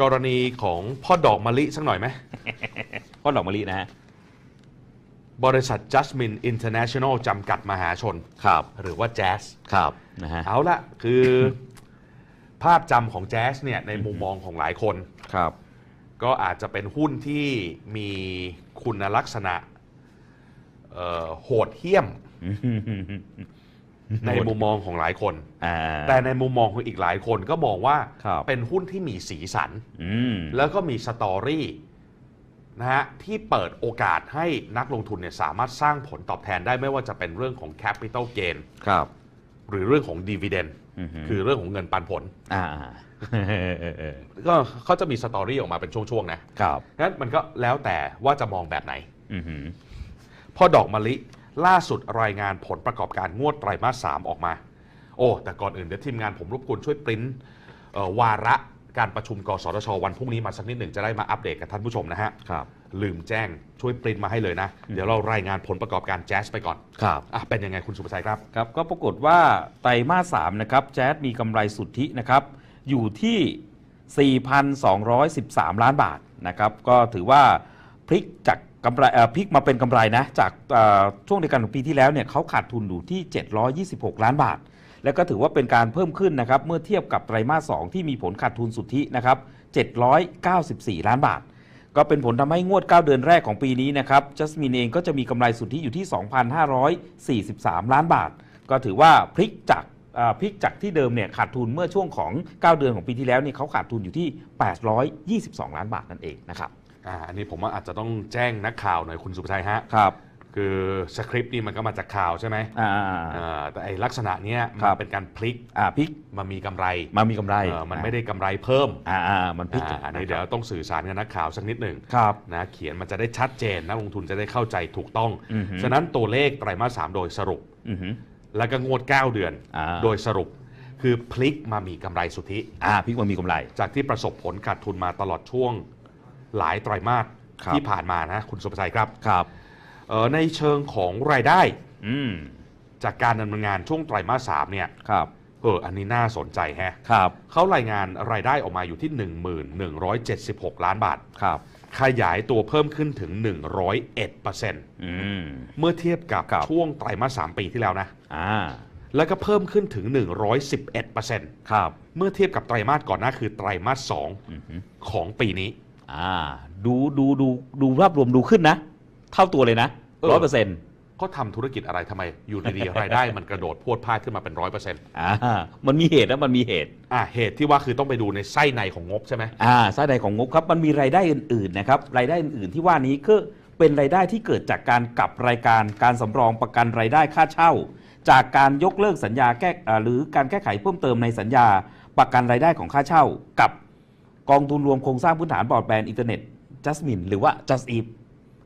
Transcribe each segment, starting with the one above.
กรณีของพ่อดอกมะลิสักหน่อยไหมก็ดอกมะลินะฮะ บริษัท Jasmine International จำกัดมหาชน ครับ หรือว่า Jazz ครับนะฮะ เอาละคือ ภาพจำของ Jazz เนี่ยในมุมมองของหลายคน ครับ ก็อาจจะเป็นหุ้นที่มีคุณลักษณะ เอ่อโหดเหี้ยม ในมุมมองของหลายคน อ่า แต่ในมุมมองของอีกหลายคนก็มองว่าครับ เป็นหุ้นที่มีสีสัน อืม แล้วก็มีสตอรี่นะฮะที่เปิดโอกาสให้นักลงทุนเนี่ยสามารถสร้างผลตอบแทนได้ไม่ว่าจะเป็นเรื่องของ Capital Gain ครับ หรือเรื่องของ Dividend อือฮึ คือเรื่องของเงินปันผล อ่าเออเออเออก็เขาจะมีสตอรี่ออกมาเป็นช่วงๆนะครับ งั้นมันก็แล้วแต่ว่าจะมองแบบไหน อือหือ พอดอกมะลิ ล่าสุดรายงานผลประกอบการงวดไตรมาส3ออกมา โอ้ แต่ก่อนอื่นเดี๋ยวทีมงานผมรบกวนช่วยปริ้นเอ่อวาระการประชุมกสทช วันพรุ่งนี้มาสักนิดหนึ่งจะได้มาอัปเดตกับท่านผู้ชมนะฮะครับลืมแจ้งช่วยปริ้นมาให้เลยนะ เดี๋ยวเรารายงานผลประกอบการแจ๊สไปก่อนครับอะเป็นยังไงคุณสุภชัยครับครับ ก็ปรากฏว่าไตรมาสสามนะครับแจ๊สมีกำไรสุทธินะครับอยู่ที่ 4,213 ล้านบาทนะครับก็ถือว่าพลิกจาก กำไรพลิกมาเป็นกำไรนะ จากช่วงเดียวกันของปีที่แล้วเนี่ยเขาขาดทุนอยู่ที่ 726 ล้านบาท แล้วก็ถือว่าเป็นการเพิ่มขึ้นนะครับ เมื่อเทียบกับไตรมาส 2 ที่มีผลขาดทุนสุทธินะครับ 794 ล้านบาท ก็เป็นผลทำให้งวด 9 เดือนแรกของปีนี้นะครับจัสมินเองก็จะมีกำไรสุทธิอยู่ที่ 2,543 ล้านบาท ก็ถือว่าพลิกจากพลิกจากที่เดิมเนี่ยขาดทุนเมื่อช่วงของ 9 เดือนของปีที่แล้วเนี่ยเขาขาดทุนอยู่ที่ 822 ล้านบาทนั่นเองนะครับ อ่าอันนี้ผมว่าอาจจะต้องแจ้งนักข่าวหน่อยคุณสุภชัยฮะ ครับ คือสคริปต์นี่มันก็มาจากข่าวใช่ไหมอ่าอ่าแต่ไอลักษณะเนี้ยครัมันบ เป็นการพลิกอ่าพลิกมามีกำไรมามีกำไรเออมันไม่ได้กำไรเพิ่มอ่าอ่ามันพลิกอ่าอันนี้เดี๋ยวต้องสื่อสารกับนักข่าวสักนิดหนึ่ง ครับ นะเขียนมันจะได้ชัดเจนนักลงทุนจะได้เข้าใจถูกต้อง อือหือฉะนั้นตัวเลขไตรมาสสามโดยสรุป อือหือ แล้วก็งวด 9 เดือน อ่า โดยสรุป คือพลิกมามีกำไรสุทธิ อ่าพลิกมามีกำไร จากที่ประสบผลขาดทุนมาตลอดช่วง หลายไตรมาสครับที่ผ่านมานะคุณสุภชัยครับครับเอ่อในเชิงของรายได้อืมจากการดำเนินงานช่วงไตรมาสสามเนี่ยครับเอออันนี้น่าสนใจแฮะครับเขารายงานรายได้ออกมาอยู่ที่ 1176 ล้านบาทครับขยายตัวเพิ่มขึ้นถึง 101%อืมเมื่อเทียบกับครับช่วงไตรมาส 3 ปีที่แล้วนะอ่าแล้วก็เพิ่มขึ้นถึง 111%ครับ เมื่อเทียบกับไตรมาสก่อนหน้าคือไตรมาสอือหือ2ของปีนี้ อ่า ดูดูดูดูภาพรวมดูขึ้นนะ เท่าตัวเลยนะเออร้อยเปอร์เซ็นต์ก็ทำธุรกิจอะไรทำไม อยู่ดีๆรายได้มันกระโดดพรวดพลาดขึ้นมาเป็น100%อ่ามันมีเหตุนะมันมีเหตุ อะเหตุที่ว่าคือต้องไปดูในไส้ในของงบใช่ไหมอ่าสาใดของงบครับ มันมีรายได้อื่นๆนะครับรายได้อื่นๆที่ว่านี้ก็เป็นรายได้ที่เกิดจากการกลับรายการการสำรองประกันรายได้ค่าเช่า จากการยกเลิกสัญญาแก้อ่าหรือการแก้ไขเพิ่มเติมในสัญญาประกันรายได้ของค่าเช่า กับ กองทุนรวมโครงสร้างพื้นฐานบรอดแบนด์อินเทอร์เน็ต Jasmine หรือว่า Just Eat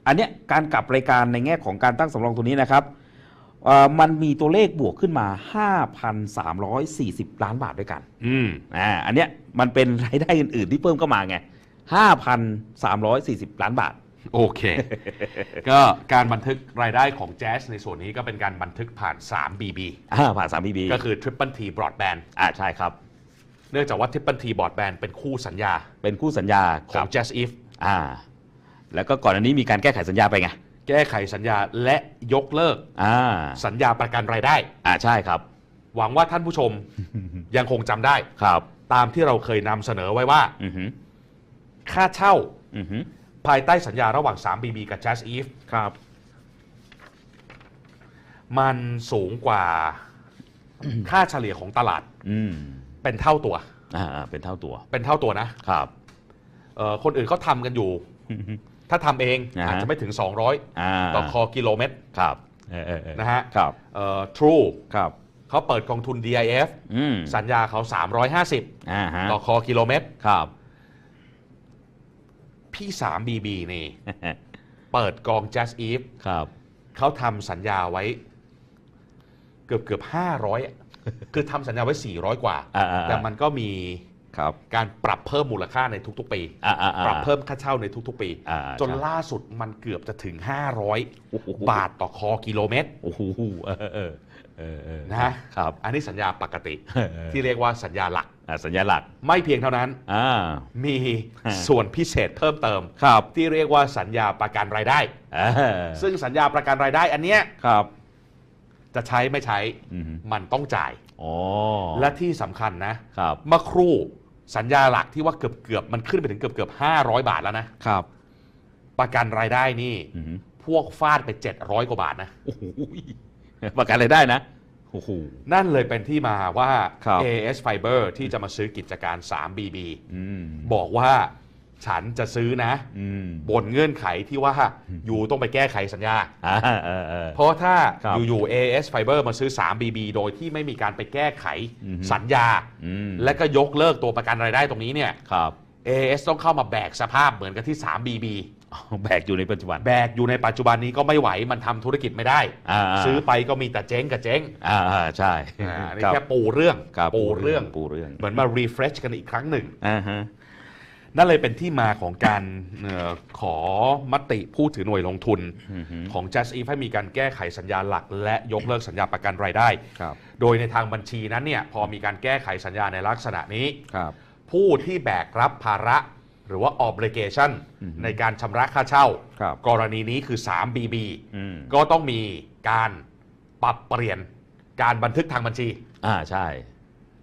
อันเนี้ยการกลับรายการในแง่ของการตั้งสำรองตัวนี้นะครับเอ่อมันมีตัวเลขบวกขึ้นมา 5,340 ล้านบาทด้วยกัน อืมอ่า อันเนี้ยมันเป็นรายได้อื่น ๆ ที่เพิ่มเข้ามาไง 5,340 ล้านบาท โอเค ก็การบันทึกรายได้ของแจ๊สในส่วนนี้ก็เป็นการบันทึกผ่าน 3 BB อ่าผ่าน 3 BB ก็คือ Triple T Broadband อ่าใช่ครับ เนื่องจากว่า Triple T Broadband เป็นคู่สัญญาเป็นคู่สัญญาขกัอบง Jazz If อ่า แล้วก็ก่อนอันนี้มีการแก้ไขสัญญาไปไง แก้ไขสัญญาและยกเลิกอ่า สัญญาประกันรายได้ อ่าใช่ครับ หวังว่าท่านผู้ชม ยังคงจำได้ ครับ ตามที่เราเคยนำเสนอไว้ว่า อือหือค่าเช่าอือหือภายใต้สัญญาระหว่าง 3 BB กับ Jazz If ครับ มันสูงกว่าค่าเฉลี่ยของตลาด อืม เป็นเท่าตัว อ่าอ่าเป็นเท่าตัว เป็นเท่าตัวนะครับ เอ่อคนอื่นเขาทำกันอยู่ ถ้าททำเองอ่าฮะ อาจจะไม่ถึง 200 อ่าต่อคอกิโลเมตรครับเออเออเออนะฮะครับ เอ่อ True ครับ เขาเปิดกองทุน DIF อืมสัญญาเขา 350 อ่าฮะต่อคอกิโลเมตร ครับ พี่ 3 BB นี่ เปิดกอง Jazz Eve ครับ เขาทำสัญญาไว้ เกือบเกือบ500อะ คือทำสัญญาไว้ 400 กว่า อ่าอ่าอ่า แต่มันก็มีครับการปรับเพิ่มมูลค่าในทุกๆ ปี อ่าอ่าอ่า ปรับเพิ่มค่าเช่าในทุกๆ ปี อ่าจนใช่ ล่าสุดมันเกือบจะถึง โอ้โห500 บาทต่อคอกิโลเมตร โอ้โหเออเออเออเออนะ ครับอันนี้สัญญาปกติเออเออที่เรียกว่าสัญญาหลัก อ่าสัญญาหลักไม่เพียงเท่านั้น อ่า มีฮะ ส่วนพิเศษเพิ่มเติม ครับที่เรียกว่าสัญญาประกันรายได้อ่าซึ่งสัญญาประกันรายได้อันเนี้ยครับ จะใช้ไม่ใช้อืมมันต้องจ่ายอ๋อและที่สำคัญนะครับเมื่อครู่สัญญาหลักที่ว่าเกือบเกือบๆมันขึ้นไปถึงเกือบเกือบห้าร้อยบาทแล้วนะครับ ประกันรายได้นี่อืมพวกฟาดไป700กว่าบาทนะโอ้โหประกันรายได้นะโอ้โหนั่นเลยเป็นที่มาว่าครับ AS Fiber ที่จะมาซื้อกิจการ 3BB อืมบอกว่า ฉันจะซื้อนะ อืม บนเงื่อนไขที่ว่าอยู่ต้องไปแก้ไขสัญญา อ่าเออเออ เพราะถ้าครับอยู่ๆ AS Fiber มาซื้อ 3BB โดยที่ไม่มีการไปแก้ไขอือฮึ สัญญา อืมและก็ยกเลิกตัวประกันรายได้ตรงนี้เนี่ย ครับ AS ต้องเข้ามาแบกสภาพเหมือนกับที่ 3BB อ๋อแบกอยู่ในปัจจุบันแบกอยู่ในปัจจุบันนี้ก็ไม่ไหวมันทำธุรกิจไม่ได้ อ่าซื้อไปก็มีแต่เจ๊งกับเจ๊งอ่าอ่าใช่อ่าอันนี่รับแค่ปูเรื่อง ครับปูเรื่อง ปูเรื่องเหมือนมา refresh กันอีกครั้งหนึ่ง อ่าฮะ นั่นเลยเป็นที่มาของการเอ่อขอมติผู้ถือหน่วยลงทุนอือฮึของ Just Eat ให้มีการแก้ไขสัญญาหลัก และยกเลิกสัญญาประกันรายได้ ครับโดยในทางบัญชีนั้นเนี่ยพอมีการแก้ไขสัญญาในลักษณะนี้ ครับ ผู้ที่แบกรับภาระหรือว่า obligation อือฮึในการชำระค่าเช่า ครับ กรณีนี้คือ 3BB อืมก็ต้องมีการปรับเปลี่ยนการบันทึกทางบัญชี อ่าใช่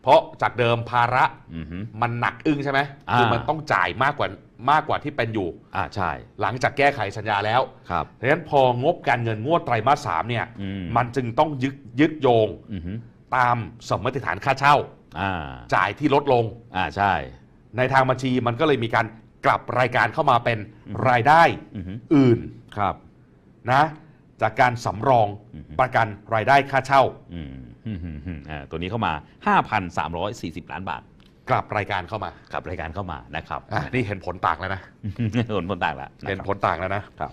เพราะจากเดิมภาระอือฮึ มันหนักอึ้งใช่ไหมอ่า คือมันต้องจ่ายมากกว่ามากกว่าที่เป็นอยู่ อ่าใช่หลังจากแก้ไขสัญญาแล้วครับ ดังนั้นพองบการเงินงวดไตรมาสสามเนี่ยอืม มันจึงต้องยึดยึดโยงอือฮึตามสมมติฐานค่าเช่า อ่าจ่ายที่ลดลง อ่าใช่ในทางบัญชีมันก็เลยมีการกลับรายการเข้ามาเป็นรายได้อือฮึอื่นครับนะ จากการสำรองอือฮึประกันรายได้ค่าเช่าอืมอืมอืมอืมอ่า ตัวนี้เข้ามา 5,340 ล้านบาท กลับรายการเข้ามากับรายการเข้ามานะครับอะนี่เห็นผลต่างแล้วนะผลผลต่างละะเห็นครับผลต่างแล้วนะครับ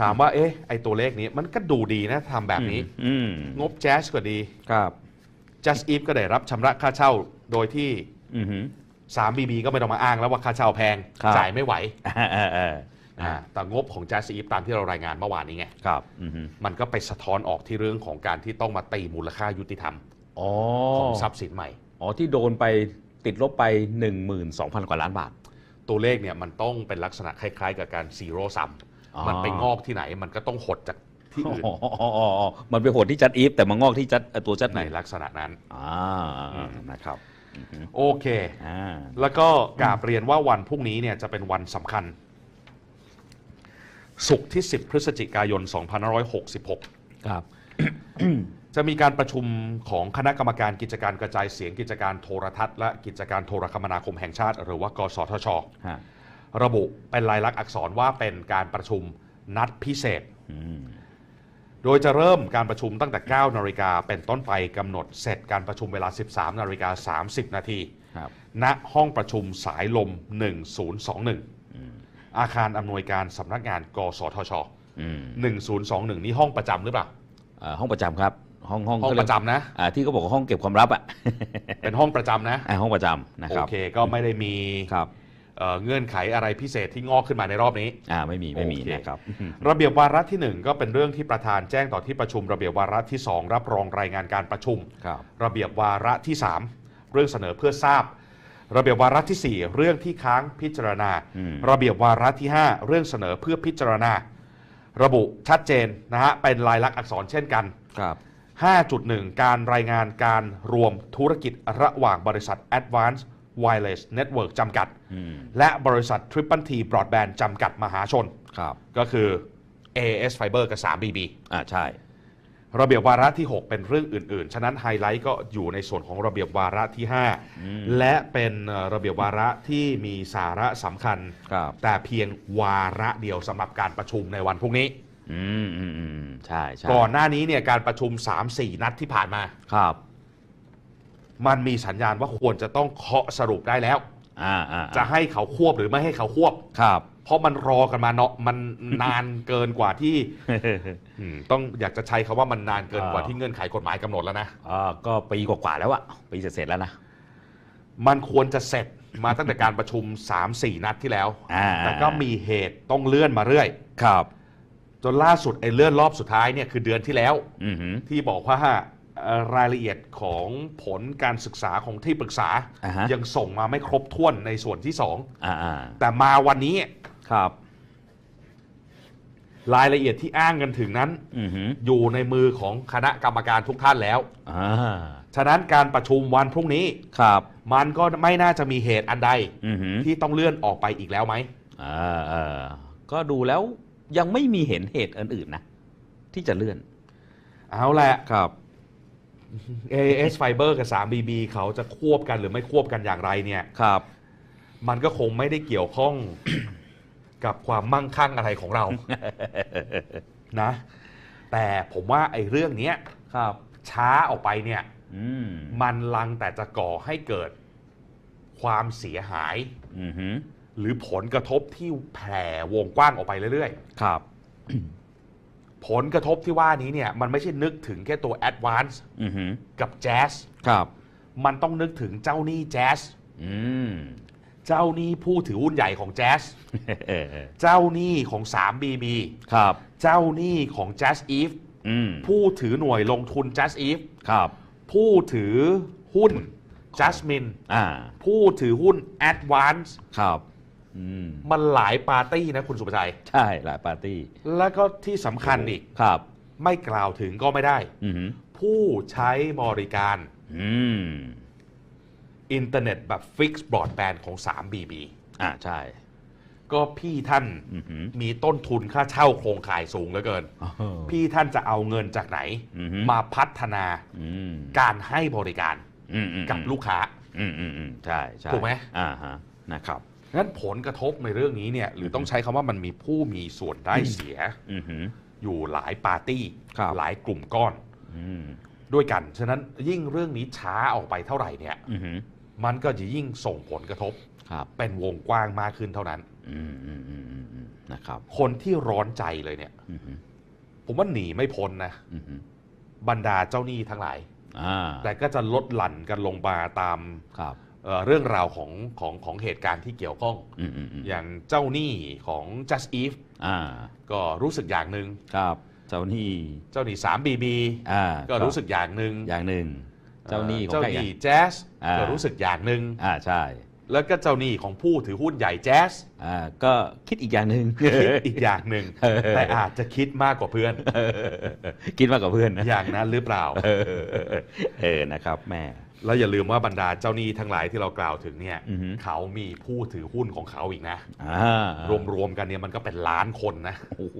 ถามว่าเอ๊ะไอตัวเลขนี้มันก็ดูดีนะทำแบบนี้อืมงบแจ๊สก็ดีครับ Just Eat ก็ได้รับชำระค่าเช่าโดยที่อือฮึ 3BB ก็ไม่ต้องมาอ้างแล้วว่าค่าเช่าแพงครับจ่ายไม่ไหว อ่าเออเอออ่าแต่งบของ Just Eat ตามที่เรารายงานเมื่อวานนี้ไงครับอือฮึมันก็ไปสะท้อนออกที่เรื่องของการที่ต้องมาตีมูลค่ายุติธรรมอ๋อของทรัพย์สินใหม่อ๋อที่โดนไปติดลบไป 12,000 กว่าล้านบาท ตัวเลขเนี่ยมันต้องเป็นลักษณะคล้าย ๆ กับการซีโร่ซัมอ๋อมันไปงอกที่ไหนมันก็ต้องหดจากที่อื่นอ๋ออ๋ออ๋ออ๋อมันไปโหดที่จัดอีฟแต่มางอกที่จัดเอ่อตัวจัดไหในนลักษณะนั้นอ่านะครับอือฮึโอเคอ่าแล้วก็กราบเรียนว่าวันพรุ่งนี้เนี่ยจะเป็นวันสำคัญ ศุกร์ที่ 10 พฤศจิกายน 2566 ครับ จะมีการประชุมของคณะกรรมการกิจการกระจายเสียงกิจการโทรทัศน์ และกิจการโทรคมนาคมแห่งชาติ หรือว่ากสทชฮะระบุเป็นลายลักษณ์อักษรว่าเป็นการประชุมนัดพิเศษอืมโดยจะเริ่มการประชุมตั้งแต่ 9 นาฬิกาเป็นต้นไปกำหนดเสร็จการประชุมเวลา 13 นาฬิกา 30 นาทีครับณห้องประชุมสายลมอืม1021 อาคารอำนวยการสำนักงาน กสทช อืม1021 นี่ห้องประจำหรือเปล่าเอ่อห้องประจำครับ ห้องห้องห้องเขาเยประจำนะ อ่าที่เขาบอกว่าห้องเก็บความลับอะ เป็นห้องประจำนะ อ่าห้องประจำนะโอครับเคก็ไม่ได้มีครับเอ่อเงื่อนไขอะไรพิเศษที่งอกขึ้นมาในรอบนี้ อ่าไม่มีไม่มีโอเค นะครับระเบียบวาระที่1ก็เป็นเรื่องที่ประธานแจ้งต่อที่ประชุมระเบียบวาระที่2รับรองรายงานการประชุม ครับ ระเบียบวาระที่ 3 เรื่องเสนอเพื่อทราบ ระเบียบวาระที่ 4 เรื่องที่ค้างพิจารณาอืมระเบียบวาระที่ 5 เรื่องเสนอเพื่อพิจารณา ระบุชัดเจนนะฮะเป็นลายลักษณ์อักษรเช่นกัน ครับ 5.1 การรายงานการรวมธุรกิจระหว่างบริษัท Advanced Wireless Network จำกัดอืมและบริษัท Triple T Broadband จำกัดมหาชน ครับ ก็คือ AS Fiber กับ 3BB อ่าใช่ ระเบียบวาระที่ 6 เป็นเรื่องอื่น ๆ ฉะนั้นไฮไลท์ก็อยู่ในส่วนของระเบียบวาระที่ 5 และเป็นเอ่อระเบียบวาระที่มีสาระสำคัญครับแต่เพียงวาระเดียวสำหรับการประชุมในวันพรุ่งนี้อืมอืมอืมใช่ใช่ก่อนหน้านี้เนี่ยการประชุม 3-4 นัดที่ผ่านมาครับ มันมีสัญญาณว่าควรจะต้องเคาะสรุปได้แล้วอ่าอ่าจะให้เขาควบหรือไม่ให้เขาควบครับ เพราะมันรอกันมาเนาะมันนานเกินกว่าที่อืมต้องอยากจะใช้คาว่ามันนานเกินกว่าอ่าที่เงื่อนไขกฎหมายกำหนดแล้วนะอ่าก็ปีกว่าๆแล้วอะปีเสร็จๆแล้วนะ มันควรจะเสร็จมาตั้งแต่การประชุม 3-4 นัดที่แล้ว อ่า แต่ก็มีเหตุต้องเลื่อนมาเรื่อย ครับ จนล่าสุดไอ้เลื่อนรอบสุดท้ายเนี่ยคือเดือนที่แล้ว อือหือที่บอกว่าเอ่อรายละเอียดของผลการศึกษาของที่ปรึกษา อ่าฮะยังส่งมาไม่ครบถ้วนในส่วนที่สองอ่าอ่าแต่มาวันนี้ ครับ รายละเอียดที่อ้างกันถึงนั้น อือหืออยู่ในมือของคณะกรรมการทุกท่านแล้ว อ่าฉะนั้นการประชุมวันพรุ่งนี้ ครับมันก็ไม่น่าจะมีเหตุอันใด อือหือที่ต้องเลื่อนออกไปอีกแล้วไหม อ่าอ่าก็ดูแล้วยังไม่มีเห็นเหตุอื่นๆนะ ที่จะเลื่อนเอาแหละ ครับ AS Fiber กับ 3BB เขาจะควบกันหรือไม่ควบกันอย่างไรเนี่ย ครับ มันก็คงไม่ได้เกี่ยวข้อง กับความมั่งคั่งอะไรของเรา นะ แต่ผมว่าไอ้เรื่องเนี้ยครับ ช้าออกไปเนี่ยอืมมันลังแต่จะก่อให้เกิดความเสียหาย อือหือหรือผลกระทบที่แผ่วงกว้างออกไปเรื่อยครับ ๆ ผลกระทบที่ว่านี้เนี่ยมันไม่ใช่นึกถึงแค่ตัว Advance อือหือกับ Jazz ครับ มันต้องนึกถึงเจ้าหนี้ Jazz อืม เจ้าหนี้ผู้ถือหุ้นใหญ่ของ Jazz เออเจ้าหนี้ของ 3BB ครับ เจ้าหนี้ของ Jazz Eve อืมผู้ถือหน่วยลงทุน Jazz Eve ครับ ผู้ถือหุ้น Jasmine อ่าผู้ถือหุ้น Advance ครับอืมมันหลายปาร์ตี้นะคุณสุภชัย ใช่หลายปาร์ตี้ แล้วก็ที่สำคัญอีกครับ ไม่กล่าวถึงก็ไม่ได้อือหือผู้ใช้บริการ อืมอินเทอร์เน็ตแบบฟิกซ์บรอดแบนด์ของ 3BB อ่าใช่ ก็พี่ท่านอือหือมีต้นทุนค่าเช่าโครงข่ายสูงเหลือเกินพี่ท่านจะเอาเงินจากไหน อือฮึมาพัฒนาอืมการให้บริการอืมอืมกับลูกค้า อืมอืมอืมใช่ใช่ถูกไหม อ่าฮะนะครับ งั้นผลกระทบในเรื่องนี้เนี่ยหรือต้องใช้คำว่ามันมีผู้มีส่วนได้เสีย อือหือ อยู่หลายปาร์ตี้ ครับ หลายกลุ่มก้อนอืมด้วยกัน ฉะนั้นยิ่งเรื่องนี้ช้าออกไปเท่าไหร่เนี่ย อือหือ มันก็จะยิ่งส่งผลกระทบ ครับเป็นวงกว้างมากขึ้นเท่านั้น อืมอืมอืมอืมอืมนะครับคนที่ร้อนใจเลยเนี่ย อือหือผมว่าหนีไม่พ้นนะ อือหือบรรดาเจ้าหนี้ทั้งหลาย อ่าแต่ก็จะลดหลั่นกันลงมาตามครับเอ่อเรื่องราวของของของเหตุการณ์ที่เกี่ยวข้อง อืมอืมอืมอย่างเจ้าหนี้ของ Just Eve อ่าก็รู้สึกอย่างหนึ่ง ครับเจ้าหนี้เจ้าหนี้ 3BB อ่าก็รู้สึกอย่างหนึ่งอย่างหนึ่ง เจ้าหนี้ของเจ้าใครหกันี้น แจ๊สอ่า ก็รู้สึกอย่างหนึ่งอ่าใช่ แล้วก็เจ้าหนี้ของผู้ถือหุ้นใหญ่แจ๊ส อ่าก็คิดอีกอย่างหนึ่งคิดอีกอย่างหนึ่งเออแต่อาจจะคิดมากกว่าเพื่อน คิดมากกว่าเพื่อนนะอย่างนั้นหรือเปล่าเออเออนะครับแม่แล้วอย่าลืมว่าบรรดาเจ้าหนี้ทั้งหลายที่เรากล่าวถึงเนี่ยอือฮึเขามีผู้ถือหุ้นของเขาอีกนะอ่ารวมๆกันเนี่ยมันก็เป็นล้านคนนะโอ้โห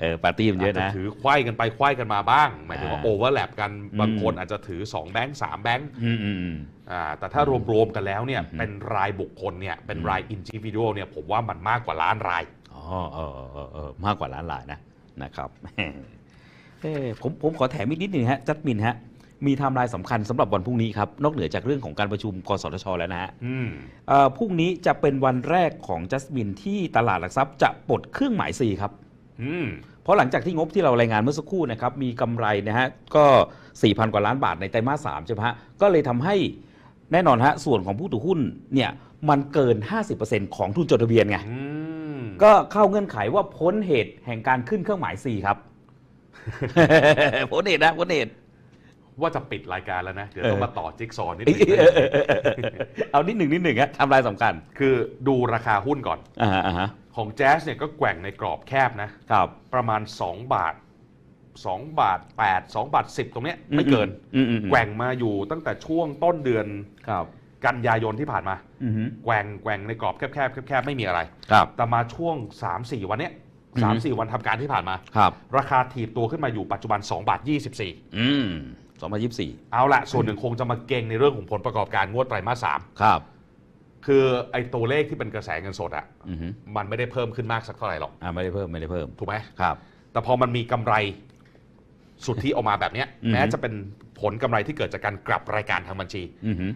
เออปาร์ตี้มันเยอะอาจนะจะถือควายกันไปควายกันมาบ้าง หมายถึงว่าอ่าโอเวอร์แลปกันบางอืมคนอาจจะถือ 2 แบงค์3แบงค์อืมอืมอืมอ่าแต่ถ้ารวมๆกันแล้วเนี่ยอืมเป็นรายบุคคลเนี่ยเป็นอืมรายอินดิวิ u a l เนี่ยผมว่ามันมากกว่าล้านรายอ๋อเออเออเออมากกว่าล้านลายนะนะครับเอ้ผมผมขอแถมอีกนิดหนึ่งฮะจัดมินฮะมีไทม์ไลน์สำคัญสำหรับวันพรุ่งนี้ครับ นอกเหนือจากเรื่องของการประชุมกสทช แล้วนะฮะอืมเอ่อพรุ่งนี้จะเป็นวันแรกของจัสมินที่ตลาดหลักทรัพย์จะปลดเครื่องหมาย C ครับอืมเพราะหลังจากที่งบที่เรารายงานเมื่อสักครู่นะครับ มีกำไรนะฮะก็ 4,000 กว่าล้านบาทในไตรมาส3ใช่ไหมฮะก็เลยทำให้แน่นอนฮะส่วนของผู้ถือหุ้นเนี่ย มันเกิน 50%ของทุนจดทะเบียนไงอืมก็เข้าเงื่อนไขว่าพ้นเหตุแห่งการขึ้นเครื่องหมาย C ครับ พ้นเหตุนะพ้นเหตุ ว่าจะปิดรายการแล้วนะ เดี๋ยวเออต้องมาต่อจิ๊กซอว์นิดนึงเอานิดหนึ่งนิดหนึ่งฮะทำลายสำคัญคือดูราคาหุ้นก่อน อ่าฮะอ่าฮะของแจ๊สเนี่ยก็แกว่งในกรอบแคบนะ ครับประมาณ 2 บาท 2 บาท 8 2 บาท 10 ตรงเนี้ยไม่เกิน อืมอืมอืมแกว่งมาอยู่ตั้งแต่ช่วงต้นเดือนครับ กันยายนที่ผ่านมาอือฮึ แกว่งแกว่งในกรอบแคบแคบแคบๆไม่มีอะไร ครับ แต่มาช่วง 3-4 วันเนี้ยอือฮึสามสี่วันทำการที่ผ่านมา ครับ ราคาถีบตัวขึ้นมาอยู่ปัจจุบัน2บาท24 อืมสองพันยี่สิบสี่เอาละส่วนหนึ่งคงจะมาเก่งในเรื่องของผลประกอบการงวดไตรมาสสามครับ คือไอ้ตัวเลขที่เป็นกระแสเงินสดอะอือฮึมันไม่ได้เพิ่มขึ้นมากสักเท่าไหร่หรอก อ่าไม่ได้เพิ่มไม่ได้เพิ่ม ถูกไหม ครับ แต่พอมันมีกำไรสุทธิออกมาแบบเนี้ยอือฮึแม้จะเป็นผลกำไรที่เกิดจากการกลับรายการทางบัญชี อือฮึ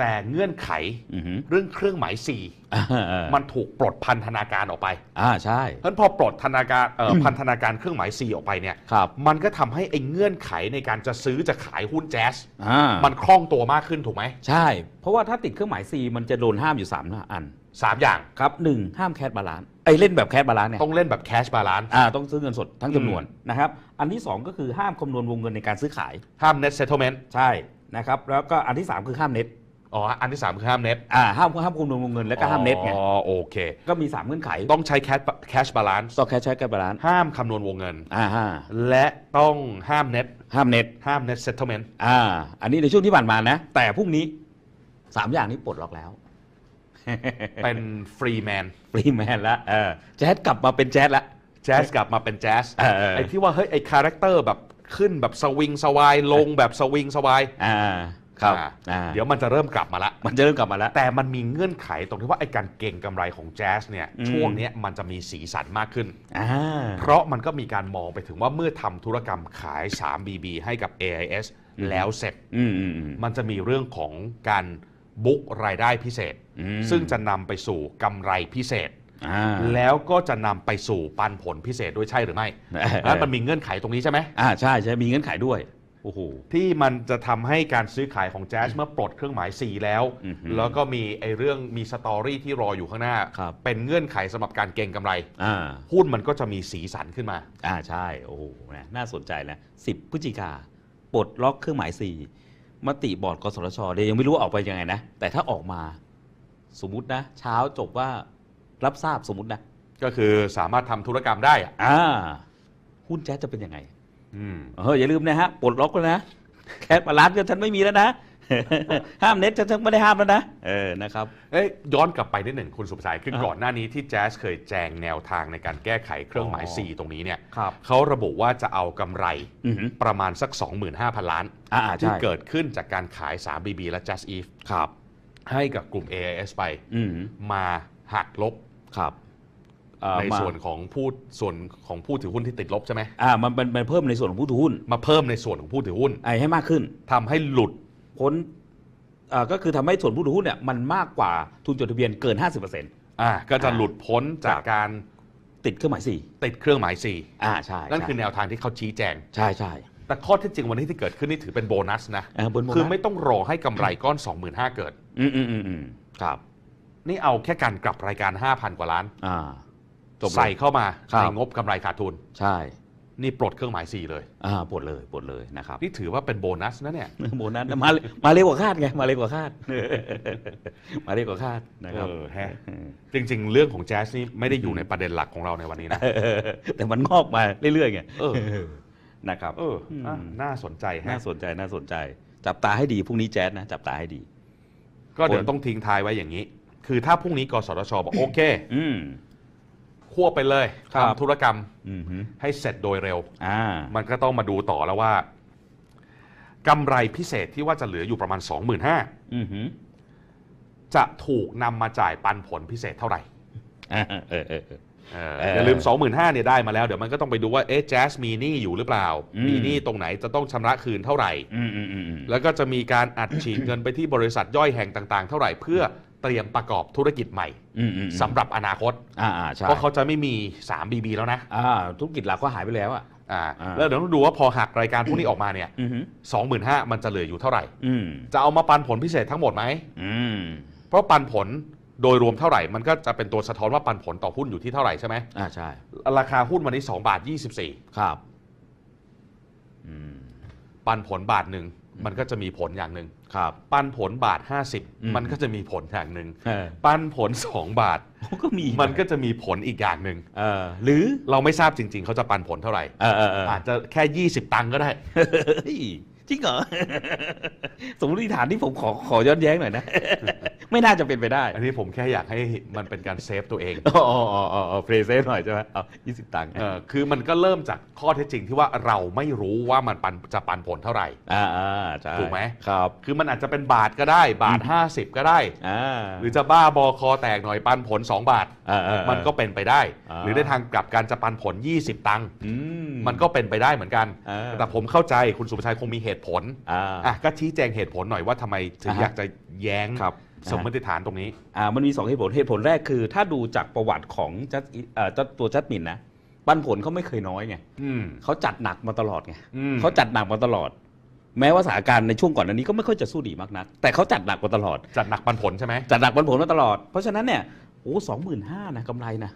แต่เงื่อนไขอือหือเรื่องเครื่องหมาย C อ่าอ่ามันถูกปลดพันธนาการออกไป อ่าใช่เพราะฉะนั้นพอปลดธนาการเอ่อพันธนาการเครื่องหมาย C ออกไปเนี่ยครับมันก็ทำให้ไอ้เงื่อนไขในการจะซื้อจะขายหุ้นแจ๊สอ่ามันคล่องตัวมากขึ้นถูกไหมใช่ เพราะว่าถ้าติดเครื่องหมาย C มันจะโดนห้ามอยู่3อันสามอย่างครับหนึ่งห้ามแคชบาลานซ์ไอ้ยเล่นแบบแคชบาลานซ์เนี่ยต้องเล่นแบบแคชบาลานซ์อ่าต้องซื้อเงินสดทั้งจำนวนนะครับอันที่ 2 ก็คือห้ามคำนวณวงเงินในการซื้อขายห้าม net settlement ใช่นะครับแล้วก็อันที่ 3 คือห้ามเน็ต อ๋ออันที่ 3 คือห้าม net อ่าห้ามห้ามคำนวณวงเงินแล้วก็ห้ามเน็ตไงอ๋อโอเค ก็มี 3 เงื่อนไขต้องใช้ cash cash balance ต้องแคชใช้แคชบาลานซ์ห้ามคำนวณวงเงินอ่าฮะและต้องห้าม net ห้ามเน็ตห้าม net settlement อ่า อันนี้ในช่วงที่ผ่านมานะ แต่พรุ่งนี้ 3 อย่างนี้ปลดล็อกแล้ว เป็น free man ฟรีแมนละเออแจ๊สกลับมาเป็นแจ๊สละแจ๊สกลับมาเป็นแจ๊สเออเออไอ้ที่ว่าเฮ้ยไอ้คาแรคเตอร์แบบขึ้นแบบสวิงสวายลงแบบสวิงสวายอ่า ครับอ่าอ่าเดี๋ยวมันจะเริ่มกลับมาละ มันจะเริ่มกลับมาแล้ว แต่มันมีเงื่อนไขตรงที่ว่าไอ้การเก่งกำไรของแจ๊สเนี่ยอืม ช่วงเนี้ยมันจะมีสีสันมากขึ้น อ่า เพราะมันก็มีการมองไปถึงว่าเมื่อทำธุรกรรมขาย 3BB ให้กับ AIS อืม แล้วเสร็จ อืมอืมอืม มันจะมีเรื่องของการบุ๊กรายได้พิเศษ อืม ซึ่งจะนำไปสู่กำไรพิเศษ อ่า แล้วก็จะนำไปสู่ปันผลพิเศษด้วยใช่หรือไม่เออแล้วมันมีเงื่อนไขตรงนี้ใช่ไหม อ่าใช่ใช่มีเงื่อนไขด้วย โอ้โหที่มันจะทำให้การซื้อขายของแจ๊สเมื่อปลดเครื่องหมาย 4 แล้ว อือหือแล้วก็มีไอ้เรื่องมีสตอรี่ที่รออยู่ข้างหน้า ครับ เป็นเงื่อนไขสำหรับการเก็งกำไร อ่า หุ้นมันก็จะมีสีสันขึ้นมา อ่าใช่ โอ้โหนะน่าสนใจนะสิบพฤศจิกาปลดล็อกเครื่องหมายสี่มติบอร์ดกสทชเดี๋ยวยังไม่รู้ว่าออกไปยังไงนะ แต่ถ้าออกมา สมมตินะ เช้าจบว่ารับทราบสมมตินะก็คือสามารถทำธุรกรรมได้อะอ่าหุ้นแจ๊สจะเป็นยังไง อืมเอออย่าลืมนะฮะปลดล็อกแล้วนะแคสมาล้านก็ฉันไม่มีแล้วนะ ห้ามเน็ตฉันฉันไม่ได้ห้ามแล้วนะเออนะครับ เอ้ยย้อนกลับไปนิดหนึ่งคุณสุภชัยคืออ่าก่อนหน้านี้ที่แจ๊สเคยแจงแนวทางในการแก้ไขเครื่องหมาย อ๋อ4ตรงนี้เนี่ยครับเขาระบุว่าจะเอากำไรอือหือ ประมาณสัก 25,000 ล้าน อ่าอ่าที่ใช่เกิดขึ้นจากการขาย 3BB และ Just Eve ครับ ให้กับกลุ่ม AIS ไป อือหือมาหักลบ ครับเอ่อ ในมาส่วนของผู้ส่วนของผู้ถือหุ้นที่ติดลบใช่ไหมอ่ามันเป็นมันเพิ่มในส่วนของผู้ถือหุ้น มาเพิ่มในส่วนของผู้ถือหุ้นไอ้ให้มากขึ้นทำให้หลุดพ้นเอ่อก็คือทำให้ส่วนผู้ถือหุ้นเนี่ยมันมากกว่าทุนจดทะเบียนเกิน 50%อ่าก็จะอ่าหลุดพ้นจากครับการติดเครื่องหมายสี่ติดเครื่องหมายอ่าใช่4นั่นใช่คือแนวทางที่เขาชี้แจงใช่ใช่แต่ข้อเท็จจริงวันนี้ที่เกิดขึ้นนี่ถือเป็นโบนัสนะเออบนโบนัสคือไม่ต้องรอให้กำไรก้อน 25,000เกิดอืมอืมอืมอืมครับ นี่เอาแค่การกลับรายการ 5,000 กว่าล้าน อ่า จบเลยใส่เข้ามาครับ ในงบกำไรขาดทุน ใช่นี่ปลดเครื่องหมาย4เลย อ่าปลดเลยปลดเลยนะครับ นี่ถือว่าเป็นโบนัสนะเนี่ย โบนัสมาเร็วมาเร็วกว่าคาดไงมาเร็วกว่าคาด มาเร็วกว่าคาดนะครับเออฮะ จริง ๆ เรื่องของแจ๊สนี่ไม่ได้อยู่ในประเด็นหลักของเราในวันนี้นะแต่มันงอกมาเรื่อยๆไงเออ นะครับ เอออะอืม น่าสนใจฮะน่าสนใจน่าสนใจ จับตาให้ดีพรุ่งนี้แจ๊สนะจับตาให้ดี ก็เดี๋ยวต้องทิ้งท้ายไว้อย่างนี้ คือถ้าพรุ่งนี้กสทชบอกโอเค อืม ควบไปเลยครับ ทำธุรกรรมอืมฮึให้เสร็จโดยเร็ว อ่า มันก็ต้องมาดูต่อแล้วว่ากำไรพิเศษที่ว่าจะเหลืออยู่ประมาณ 25,000อืมฮึจะถูกนำมาจ่ายปันผลพิเศษเท่าไหร่ อ่าเออเออเออ เออเออออย่าลืม 25,000เนี่ยได้มาแล้ว เดี๋ยวมันก็ต้องไปดูว่าเอ๊ะแจ๊สมีหนี้อยู่หรือเปล่า อืม มีหนี้ตรงไหนจะต้องชำระคืนเท่าไหร่ อืมอืมอืมอืมแล้วก็จะมีการอัดฉีดเงินไปที่บริษัทย่อยแห่งต่าง ๆ เท่าไหร่ เพื่อ เตรียมประกอบธุรกิจใหม่อืมอืมสำหรับอนาคตอ่าอ่าใช่เพราะเขาจะไม่มี 3BB แล้วนะอ่าธุรกิจหลักก็หายไปแล้วอะอ่าอ่าแล้วเดี๋ยวต้องดูว่าพอหักรายการพวกนี้ออกมาเนี่ยอืมฮึ25,000มันจะเหลืออยู่เท่าไหร่อืมจะเอามาปันผลพิเศษทั้งหมดไหมอืมเพราะปันผลโดยรวมเท่าไหร่มันก็จะเป็นตัวสะท้อนว่าปันผลต่อหุ้นอยู่ที่เท่าไหร่ใช่ไหมอ่าใช่ ราคาหุ้นวันนี้2บาท24ครับอืมปันผลบาทหนึ่ง มันก็จะมีผลอย่างหนึ่งครับปันผลบาทอืม50 มันก็จะมีผลอย่างหนึ่งเออปันผล 2 บาทก็มีมันก็จะมีผลอีกอย่างหนึ่งเออหรือเราไม่ทราบจริง ๆ เขาจะปันผลเท่าไหร่เออเออเอออาจจะแค่ 20 ตังค์ก็ได้เฮ้ย จริงเหรอ สมมติฐานที่ผมขอขอย้อนแย้งหน่อยนะ ไม่น่าจะเป็นไปได้ อันนี้ผมแค่อยากให้มันเป็นการเซฟตัวเองอ๋ออ๋ออ๋ออ๋อเพรเซฟหน่อยใช่ไหมเอายี่สิบตังค์เออคือมันก็เริ่มจากข้อเท็จจริงที่ว่าเราไม่รู้ว่ามันปันจะปันผลเท่าไหร่ อ่าอ่าใช่ถูกไหมครับ คือมันอาจจะเป็นบาทก็ได้บาท 50 ก็ได้ อ่า หรือจะบ้าบอคอแตกหน่อยปันผล 2 บาท อ่าอ่ามันก็เป็นไปได้ อ่า หรือในทางกลับการจะปันผล 20 ตังค์ อืมมันก็เป็นไปได้เหมือนกัน อ่าแต่ผมเข้าใจคุณสุภชัยคงมีเหตุตุผลอ่าอะก็ชี้แจงเหตุผลหน่อยว่าทำไมถึงอ่าฮะอยากจะแย้งครับสมมติฐานตรงนี้อ่ามันมีสองเหตุผลเหตุผลแรกคือ ถ้าดูจากประวัติของจัดเอ่อจัดตัวจัดมินนะปันผลเขาไม่เคยน้อยไงอืมเขาจัดหนักมาตลอดไงอืมเขาจัดหนักมาตลอด แม้ว่าสถานการณ์ในช่วงก่อนอันนี้ก็ไม่ค่อยจะสู้ดีมากนัก แต่เขาจัดหนักมาตลอด จัดหนักปันผลใช่ไหมจัดหนักปันผลมาตลอด เพราะฉะนั้นเนี่ยโอ้สองหมื่นห้านะกำไรนะ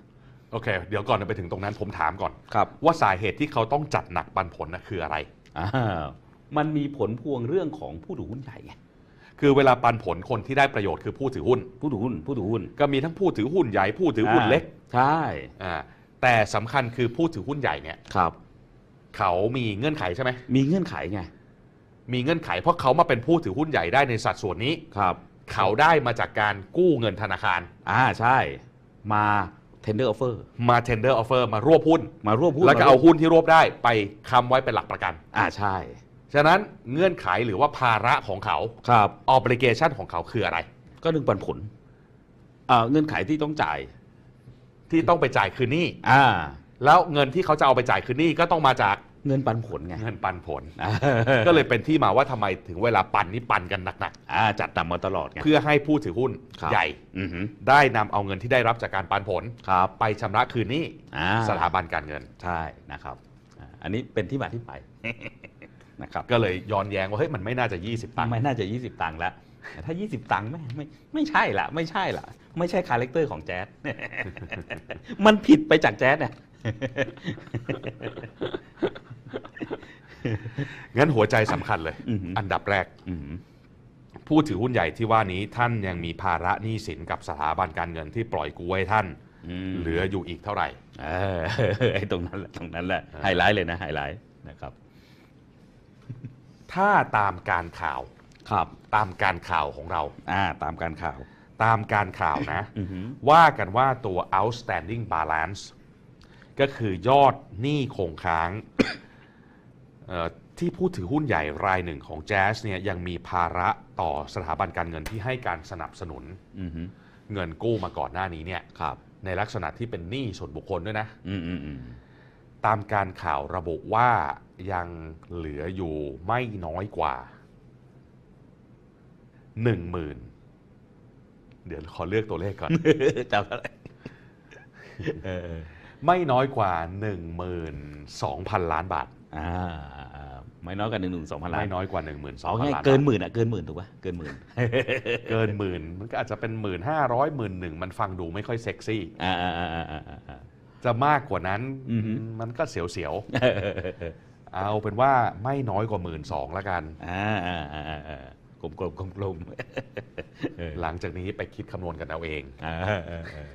โอเค เดี๋ยวก่อนจะไปถึงตรงนั้นผมถามก่อนครับว่าสาเหตุที่เขาต้องจัดหนักปันผลนะคืออะไรอ่า มันมีผลพวงเรื่องของผู้ถือหุ้นใหญ่ไงคือเวลาปันผลคนที่ได้ประโยชน์คือผู้ถือหุ้น ผู้ถือหุ้น ผู้ถือหุ้น ก็มีทั้งผู้ถือหุ้นใหญ่ผู้ถือหุ้นเล็ก ใช่อ่าแต่สำคัญคือผู้ถือหุ้นใหญ่เนี่ยครับ เขามีเงื่อนไขใช่ไหมมีเงื่อนไขไงมีเงื่อนไขเพราะเขามาเป็นผู้ถือหุ้นใหญ่ได้ในสัดส่วนนี้ ครับเขาได้มาจากการกู้เงินธนาคาร อ่าใช่ มา tender offer มา tender offer มารวบหุ้น มารวบหุ้นแล้วก็เอาหุ้นที่รวบได้ไปค้ำไว้เป็นหลักประกัน อ่าใช่ ฉะนั้นเงื่อนไขหรือว่าภาระของเขา ครับ obligation ของเขาคืออะไร ก็หนึ่งปันผลอ่าเงื่อนไขที่ต้องจ่าย ที่ต้องไปจ่ายคือหนี้อ่า แล้วเงินที่เขาจะเอาไปจ่ายคือหนี้ก็ต้องมาจากเงินปันผลไง เงินปันผลอ่าก็เลยเป็นที่มาว่าทำไมถึงเวลาปั่นนี่ปั่นกันหนักอ่าจัดหนักมาตลอดไง ๆ เพื่อให้ผู้ถือหุ้นครับ ใหญ่ อือหือได้นำเอาเงินที่ได้รับจากการปันผล ครับไปชำระคืนหนี้อ่าสถาบันการเงิน ใช่นะครับอ่าอันนี้เป็นที่มาที่ไป นะครับก็เลยย้อนแย้งว่าเฮ้ยมันไม่น่าจะ 20 ตังค์ไม่น่าจะ 20 ตังค์แล้วแต่ถ้า 20 ตังค์ไม่ไม่ไม่ใช่ละไม่ใช่ละไม่ใช่คาแรคเตอร์ของแจ๊สมันผิดไปจากแจ๊สเนี่ยงั้นหัวใจสำคัญเลยอือหืออัอันดับแรกอือหือผู้ถือหุ้นใหญ่ที่ว่านี้ท่านยังมีภาระหนี้สินกับสถาบันการเงินที่ปล่อยกู้ให้ท่านอืมเหลืออยู่อีกเท่าไหร่เออไอ้ตรงนั้นแหละตรงนั้นแหละอ่าไฮไลท์เลยนะไฮไลท์นะครับ ถ้าตามการข่าวครับตามการข่าวของเรา อ่าตามการข่าว ตามการข่าวนะ อือหือว่ากันว่าตัว outstanding balance ก็คือยอดหนี้คงค้างเอ่อที่ผู้ถือหุ้นใหญ่รายหนึ่งของ Jazz เนี่ยยังมีภาระต่อสถาบันการเงินที่ให้การสนับสนุนอือหือเงินกู้มาก่อนหน้านี้เนี่ยครับในลักษณะที่เป็นหนี้ส่วนบุคคลด้วยนะ อืมอืมอืมตามการข่าวระบุว่า ยังเหลืออยู่ไม่น้อยกว่าหนึ่งหมื่นเดี๋ยวขอเลือกตัวเลขก่อนจำอะไรเออไม่น้อยกว่า 12,000 ล้านบาทอ่าอ่าไม่น้อยกว่าหนึ่งหนึ่งสองพันล้านไม่น้อยกว่าเอา12,000ง่ายล้านเกินบาทหมื่นอะเกินหมื่นถูกป่ะเกินหมื่นเกินหมื่นมันก็อาจจะเป็นหมื่นห้าร้อยหมื่นหนึ่งมันฟังดูไม่ค่อยเซ็กซี่อ่าอ่าอ่าอ่าอ่าอ่าจะมากกว่านั้นอือฮึมันก็เสียวๆ เอาเป็นว่าไม่น้อยกว่าหมื่นสองแล้วกันอ่าอ่าอ่าอ่าอ่ากลมกลมกลมกลมๆเออหลังจากนี้ไปคิดคำนวณกันเอาเองอ่าอ่าอ่า